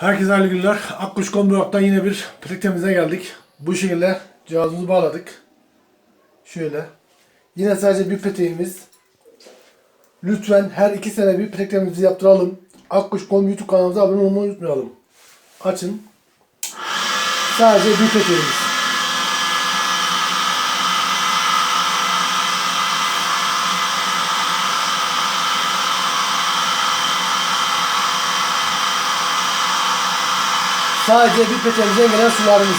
Herkese hayırlı günler. Akkuş Kombiok'tan yine bir petek temizliğe geldik. Bu şekilde cihazımızı bağladık. Şöyle. Yine sadece bir peteğimiz. Lütfen her iki sene bir petek temizliği yaptıralım. Akkuş Kombi YouTube kanalımıza abone olmayı unutmayalım. Açın. Sadece bir peteğimiz. Sadece bir peteğimizden gelen sularımız.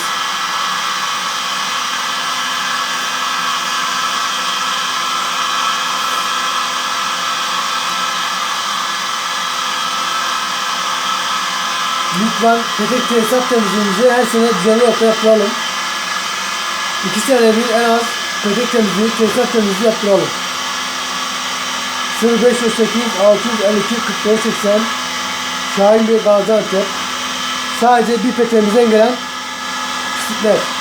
Lütfen petek tesisat temizliğimizi her sene düzenli olarak yaptıralım. İki sene bir en az petek temizliği, tesisat temizliği yaptıralım. 0508 652 44 80 Şahin Bey Gaziantep Sadece bir peteğimizden gelen pislikler.